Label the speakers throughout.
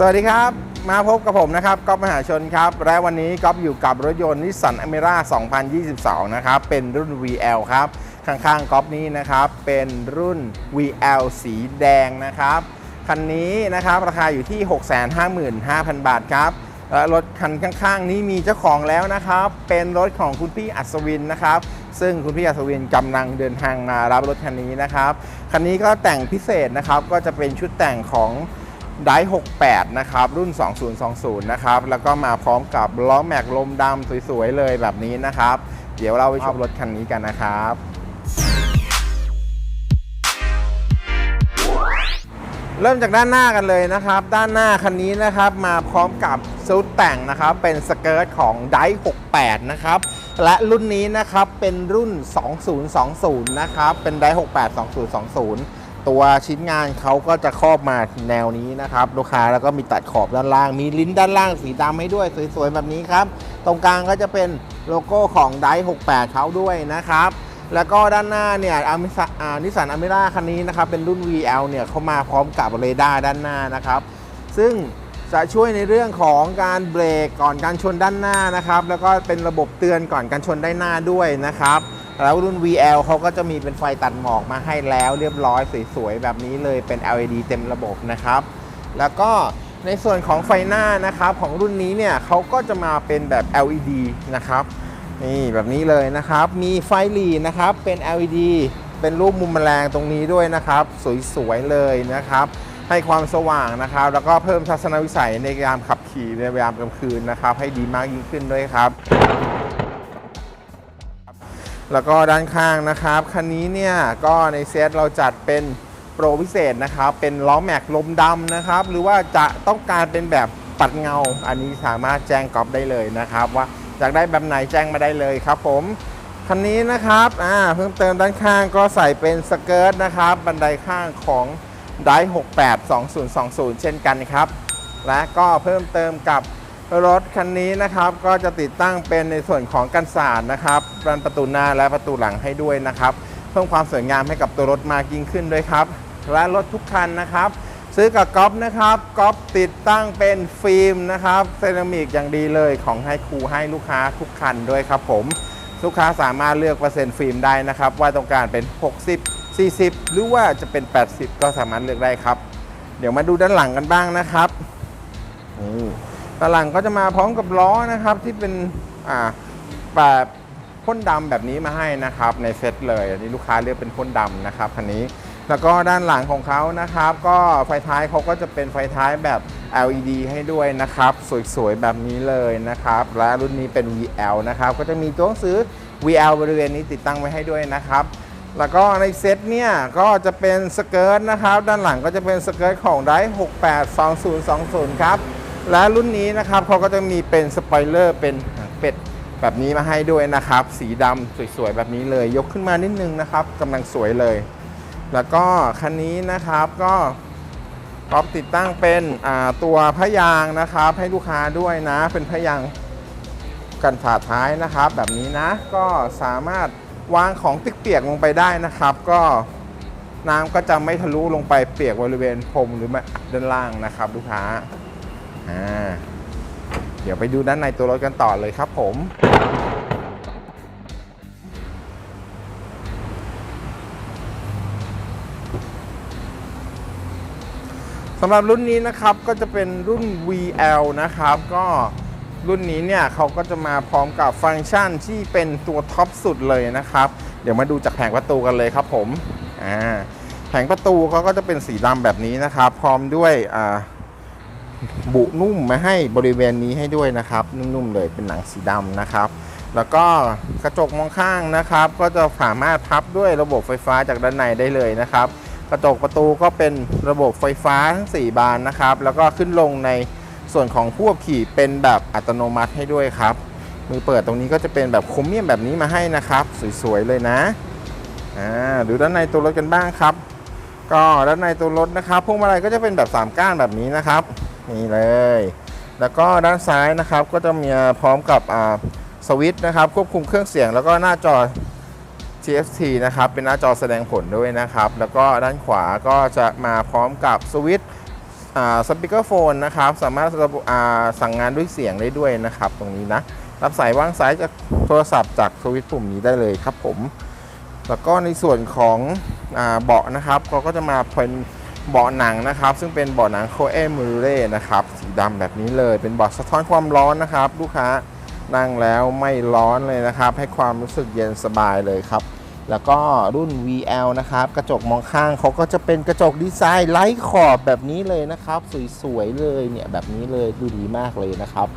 Speaker 1: สวัสดีครับ มาพบกับผมนะครับก๊อฟมหาชนครับ และวันนี้ก๊อฟอยู่กับรถยนต์นิสสันอเมร่า2022 นะครับ เป็นรุ่น VL ครับ ข้างๆก๊อฟนี้นะครับ เป็นรุ่น VL สีแดงนะครับ คันนี้นะครับราคาอยู่ที่ 655,000 บาทครับ และรถคันข้างๆ นี้มีเจ้าของแล้วนะครับ เป็นรถของคุณพี่อัศวินนะครับซึ่งคุณพี่อัศวินกำลังเดินทางมารับรถคันนี้นะครับ คันนี้ก็แต่งพิเศษนะครับ ก็จะเป็นชุดแต่งของ ได68 นะครับ รุ่น 2020 นะครับ แล้วก็มาพร้อมกับล้อแม็กลมดำสวยๆ เลยแบบนี้นะครับ เดี๋ยวเราไปชมรถคันนี้กันนะครับเริ่มจากด้านหน้ากันเลยนะครับ ด้านหน้าคันนี้นะครับมาพร้อมกับซูดแต่งนะครับ เป็นสเกิร์ตของได68 นะครับ และรุ่นนี้นะครับเป็นรุ่น 2020 นะครับ เป็นได68 2020 ตัวชิ้นงานเขาก็จะครอบมาแนวนี้นะครับ ลูกค้าแล้วก็มีตัดขอบด้านล่าง มีลิ้นด้านล่างสีดำให้ด้วยสวยๆแบบนี้ครับ ตรงกลางก็จะเป็นโลโก้ของได68เขาด้วยนะครับแล้วก็ด้านหน้าเนี่ยอามิสนิสสันอเมร่าคันนี้นะครับ เป็นรุ่น VL เนี่ยเขามาพร้อมกับเรดาร์ด้านหน้านะครับ ซึ่งจะช่วยในเรื่องของการเบรกก่อนการชนด้านหน้านะครับ แล้วก็เป็นระบบเตือนก่อนการชนด้านหน้าด้วยนะครับ แล้วรุ่น VL เขาก็จะมีเป็นไฟตัดหมอกมาให้แล้วเรียบร้อยสวยๆ แบบนี้เลยเป็น LED เต็มระบบนะครับ แล้วก็ในส่วนของไฟหน้านะครับของรุ่นนี้เนี่ยเขาก็จะมาเป็นแบบ LED นะครับนี่แบบนี้เลยนะครับ มีไฟหลีนะครับเป็น LED เป็นรูปมุมแมลงตรงนี้ด้วยนะครับ สวยๆเลยนะครับ ให้ความสว่างนะครับ แล้วก็เพิ่มทัศนวิสัยในยามขับขี่ในยามกลางคืนนะครับ ให้ดีมากยิ่งขึ้นด้วยครับ แล้วก็ด้านข้างนะครับ คันนี้เนี่ยก็ในเซตเราจัดเป็นโปรพิเศษนะครับ เป็นล้อแม็กลมดำนะครับ หรือว่าจะต้องการเป็นแบบปัดเงา อันนี้สามารถแจ้งกรอล์ฟได้เลยนะครับ ว่าอยากได้แบบไหนแจ้งมาได้เลยครับผม คันนี้นะครับอ่าเพิ่มเติมด้านข้างก็ใส่เป็นสเกิร์ตนะครับ บันไดข้างของได68 2020 เช่นกันครับ และก็เพิ่มเติมกับ รถคันนี้นะครับก็จะติดตั้งเป็นในส่วนของกันศาสตร์นะครับบานประตูหน้าและประตูหลังให้ด้วยนะครับ เพิ่มความสวยงามให้กับตัวรถมากยิ่งขึ้นด้วยครับ และรถทุกคันนะครับ ซื้อกับก๊อฟนะครับก๊อฟติดตั้งเป็นฟิล์มนะครับเซรามิกอย่างดีเลยของให้ครูให้ลูกค้าทุกคันด้วยครับผมลูกค้าสามารถเลือกเปอร์เซ็นต์ฟิล์มได้นะครับ ว่าต้องการเป็น 60 40 หรือว่าจะเป็น 80 ก็สามารถเลือกได้ครับ เดี๋ยวมาดูด้านหลังกันบ้างนะครับนี่ ด้านหลังก็จะมาพร้อมกับล้อนะครับที่เป็นอ่าแบบพ่นดำแบบนี้มาให้นะครับในเซตเลยอันนี้ลูกค้าเลือกเป็นพ่นดำนะครับคันนี้ แล้วก็ด้านหลังของเขานะครับ ก็ไฟท้ายเขาก็จะเป็นไฟท้ายแบบ LED ให้ด้วยนะครับ สวยๆแบบนี้เลยนะครับ และรุ่นนี้เป็น VL นะครับก็จะมีตัวหนังสือ VL บริเวณนี้ติดตั้งไว้ให้ด้วยนะครับแล้วก็ในเซตเนี่ยก็จะเป็นสเกิร์ตนะครับ ด้านหลังก็จะเป็นสเกิร์ตของได682020 ครับ และรุ่นนี้นะครับเขาก็จะมีเป็นสปอยเลอร์เป็นหางเป็ดแบบนี้มาให้ด้วยนะครับ สีดำสวยๆ แบบนี้เลย ยกขึ้นมานิดนึงนะครับกำลังสวยเลย แล้วก็คันนี้นะครับก็ก๊อปติดตั้งเป็นตัวพะยางนะครับ ให้ลูกค้าด้วยนะ เป็นพะยางกันฝาท้ายนะครับ แบบนี้นะก็สามารถวางของติ๊กเปียกลงไปได้นะครับ ก็น้ำก็จะไม่ทะลุลงไปเปียกบริเวณพรมหรือด้านล่างนะครับ ลูกค้า อ่าเดี๋ยวไปดูด้านในตัวรถกันต่อเลยครับผมสำหรับรุ่นนี้นะครับก็จะเป็นรุ่น VL นะครับ ก็รุ่นนี้เนี่ยเขาก็จะมาพร้อมกับฟังก์ชันที่เป็นตัวท็อปสุดเลยนะครับ เดี๋ยวมาดูจากแผงประตูกันเลยครับผมอ่าแผงประตูเขาก็จะเป็นสีดำแบบนี้นะครับ พร้อมด้วยอ่า บุนุ่มมาให้บริเวณนี้ให้ด้วยนะครับ นุ่มๆเลยเป็นหนังสีดำนะครับ แล้วก็กระจกมองข้างนะครับ ก็จะสามารถพับด้วยระบบไฟฟ้าจากด้านในได้เลยนะครับ กระจกประตูก็เป็นระบบไฟฟ้าทั้ง 4 บานนะครับ แล้วก็ขึ้นลงในส่วนของผู้ขับขี่เป็นแบบอัตโนมัติให้ด้วยครับ มือเปิดตรงนี้ก็จะเป็นแบบโครเมียมแบบนี้มาให้นะครับ สวยๆเลยนะอ่าดูด้านในตัวรถกันบ้างครับ ก็ด้านในตัวรถนะครับพวงมาลัยก็จะเป็นแบบ3ก้านแบบนี้นะครับ นี่เลย แล้วก็ด้านซ้ายนะครับก็จะมีพร้อมกับสวิตช์นะครับควบคุมเครื่องเสียง แล้วก็หน้าจอ TFT นะครับเป็นหน้าจอแสดงผลด้วยนะครับ แล้วก็ด้านขวาก็จะมาพร้อมกับสวิตช์สปีกเกอร์โฟนนะครับสามารถสั่งงานด้วยเสียงได้ด้วยนะครับ ตรงนี้นะรับสายวางสายจากโทรศัพท์จากสวิตช์ปุ่มนี้ได้เลยครับผม แล้วก็ในส่วนของอเบาะนะครับเขาก็จะมาเป็น เบาะหนังนะครับ ซึ่งเป็นเบาะหนังโคเอมูเร่นะครับสีดำแบบนี้เลยเป็นเบาะสะท้อนความร้อนนะครับ ลูกค้านั่งแล้วไม่ร้อนเลยนะครับ ให้ความรู้สึกเย็นสบายเลยครับ แล้วก็รุ่น VL นะครับ กระจกมองข้างเขาก็จะเป็นกระจกดีไซน์ไร้ขอบแบบนี้เลยนะครับ สวยๆเลยเนี่ยแบบนี้เลยดูดีมากเลยนะครับ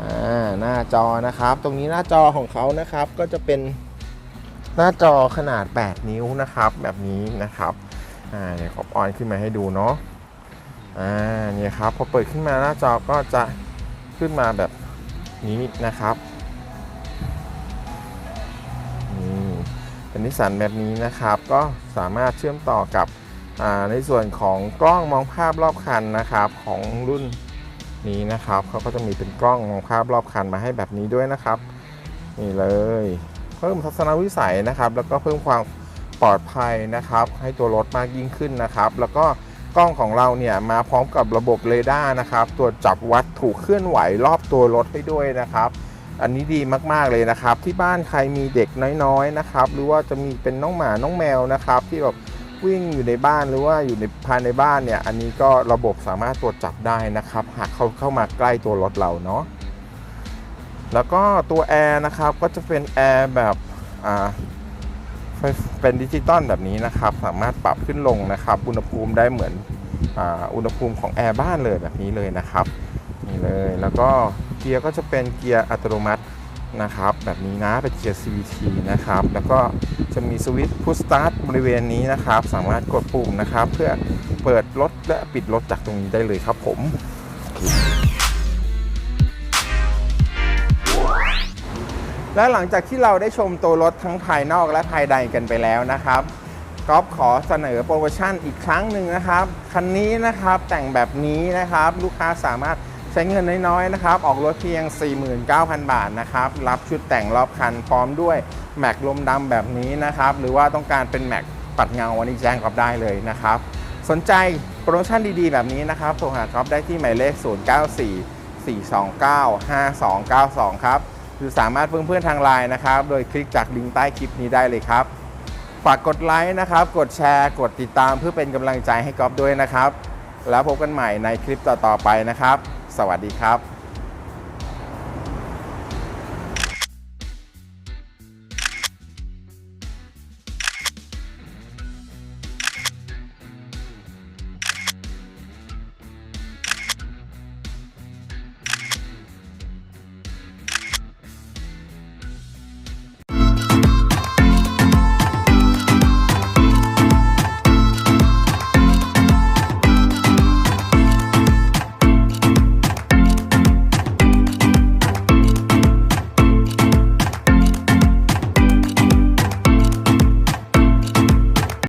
Speaker 1: อ่าหน้าจอนะครับ ตรงนี้หน้าจอของเขานะครับก็จะเป็นหน้าจอขนาด 8 นิ้วนะครับ แบบนี้นะครับ อ่าเดี๋ยวขอออนขึ้นมาให้ดูเนาะอ่าเนี่ยครับพอเปิดขึ้นมาหน้าจอก็จะขึ้นมาแบบนี้นะครับนี่เป็นนิสสันแบบนี้นะครับ ก็สามารถเชื่อมต่อกับในส่วนของกล้องมองภาพรอบคันนะครับของรุ่นนี้นะครับเขาก็จะมีเป็นกล้องมองภาพรอบคันมาให้แบบนี้ด้วยนะครับนี่เลย เพิ่มทัศนวิสัยนะครับ แล้วก็เพิ่มความ ปลอดภัยนะครับ ให้ตัวรถมากยิ่งขึ้นนะครับ แล้วก็กล้องของเราเนี่ยมาพร้อมกับระบบเรดาร์นะครับ ตรวจจับวัตถุเคลื่อนไหวรอบตัวรถให้ด้วยนะครับ อันนี้ดีมากๆเลยนะครับ ที่บ้านใครมีเด็กน้อยๆนะครับ หรือว่าจะมีเป็นน้องหมาน้องแมวนะครับ ที่แบบวิ่งอยู่ในบ้านหรือว่าอยู่ในภายในบ้านเนี่ย อันนี้ก็ระบบสามารถตรวจจับได้นะครับ หากเขาเข้ามาใกล้ตัวรถเราเนาะแล้วก็ตัวแอร์นะครับก็จะเป็นแอร์แบบอ่า เป็นดิจิตอลแบบนี้นะครับ สามารถปรับขึ้นลงนะครับ อุณหภูมิได้เหมือนอาอุณหภูมิของแอร์บ้านเลยแบบนี้เลยนะครับนี่เลยแล้วก็เกียร์ก็จะเป็นเกียร์อัตโนมัตินะครับแบบนี้นะเป็นเกียร์ CVT นะครับ แล้วก็จะมีสวิตช์พุชสตาร์ทบริเวณนี้นะครับ สามารถกดปุ่มนะครับ เพื่อเปิดรถและปิดรถจากตรงนี้ได้เลยครับผม และหลังจากที่เราได้ชมตัวรถทั้งภายนอกและภายในกันไปแล้วนะครับก๊อฟขอเสนอโปรโมชั่นอีกครั้งหนึ่งนะครับ คันนี้นะครับแต่งแบบนี้นะครับ ลูกค้าสามารถใช้เงินน้อยๆนะครับ ออกรถเพียง 49,000 บาทนะครับ รับชุดแต่งรอบคันพร้อมด้วยแม็กลมดำแบบนี้นะครับ หรือว่าต้องการเป็นแม็กปัดเงาวันนี้แจ้งกอฟได้เลยนะครับ สนใจโปรโมชั่นดีๆ แบบนี้นะครับโทรหากอฟได้ที่หมายเลข 094 429 5292 ครับ รือสามารถเพื่อนทางไลน์นะครับ โดยคลิกจากลิงก์ใต้คลิปนี้ได้เลยครับฝากกดไลค์นะครับ กดแชร์ กดติดตามเพื่อเป็นกำลังใจให้กอล์ฟด้วยนะครับ แล้วพบกันใหม่ในคลิปต่อๆไปนะครับ สวัสดีครับ